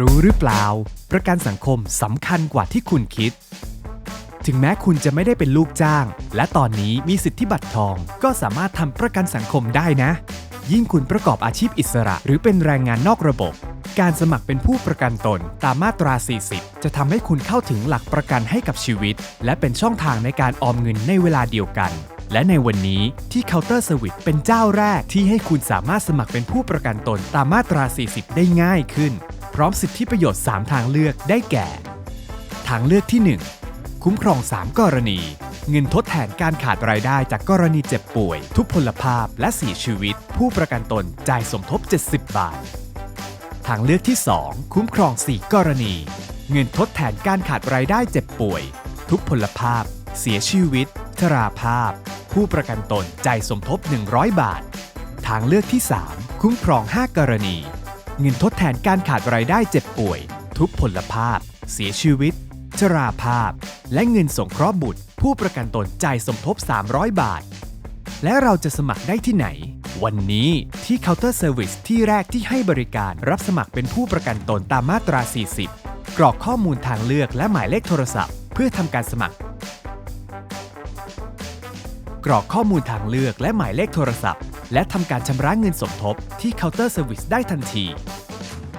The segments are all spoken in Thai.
รู้หรือเปล่า ประกันสังคมสำคัญกว่าที่คุณคิด ถึงแม้คุณจะไม่ได้เป็นลูกจ้าง และตอนนี้มีสิทธิบัตรทอง ก็สามารถทำประกันสังคมได้นะ ยิ่งคุณประกอบอาชีพอิสระ หรือเป็นแรงงานนอกระบบ การสมัครเป็นผู้ประกันตนตามมาตรา 40 จะทำให้คุณเข้าถึงหลักประกันให้กับชีวิต และเป็นช่องทางในการออมเงินในเวลาเดียวกันและในวันนี้ที่เคาน์เตอร์สวิตเป็นเจ้าแรกที่ให้คุณสามารถสมัครเป็นผู้ประกันตนตามมาตรา 40 ได้ง่ายขึ้น พร้อมสิทธิประโยชน์ 3 ทางเลือกได้แก่ ทางเลือกที่ 1 คุ้มครอง 3 กรณี เงินทดแทนการขาดรายได้จากกรณีเจ็บป่วย ทุพพลภาพและเสียชีวิต ผู้ประกันตนจ่ายสมทบ 70 บาท ทางเลือกที่ 2 คุ้มครอง 4 กรณี เงินทดแทนการขาดรายได้เจ็บป่วย ทุพพลภาพ เสียชีวิต ชราภาพ ผู้ประกันตนจ่ายสมทบ 100 บาท ทางเลือกที่ 3 คุ้มครอง 5 กรณี เงินทดแทนการขาดรายได้เจ็บป่วย ทุพพลภาพ เสียชีวิต ชราภาพ และเงินสงเคราะห์บุตร ผู้ประกันตนจ่ายสมทบ 300 บาท และเราจะสมัครได้ที่ไหน วันนี้ที่เคาน์เตอร์เซอร์วิสที่แรกที่ให้บริการรับสมัครเป็นผู้ประกันตนตามมาตรา 40 กรอกข้อมูลทางเลือกและหมายเลขโทรศัพท์ เพื่อทำการสมัคร กรอกข้อมูลทางเลือกและหมายเลขโทรศัพท์ และทำการชำระเงินสมทบที่เคาน์เตอร์เซอร์วิสได้ทันที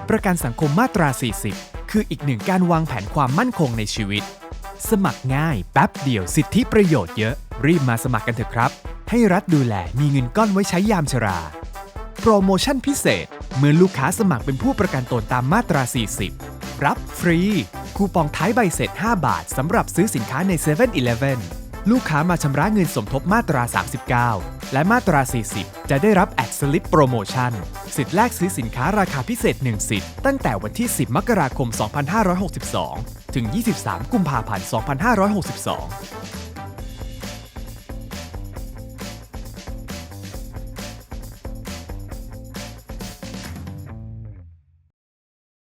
ประกันสังคมมาตรา 40 คืออีกหนึ่งการวางแผนความมั่นคงในชีวิต สมัครง่ายแป๊บเดียวสิทธิประโยชน์เยอะ รีบมาสมัครกันเถอะครับ ให้รัฐดูแลมีเงินก้อนไว้ใช้ยามชรา โปรโมชั่นพิเศษ เมื่อลูกค้าสมัครเป็นผู้ประกันตนตามมาตรา 40 รับฟรีคูปองท้ายใบเสร็จ 5 บาทสำหรับซื้อสินค้าใน7 e เ e ่ e อลูกค้ามาชำระเงินสมทบมาตรา 39 และมาตรา 40 จะได้รับแอดสลิปโปรโมชั่นสิทธิ์แลกซื้อสินค้าราคาพิเศษ 1 สิทธิ์ตั้งแต่วันที่ 10 มกราคม 2562 ถึง 23 กุมภาพันธ์ 2562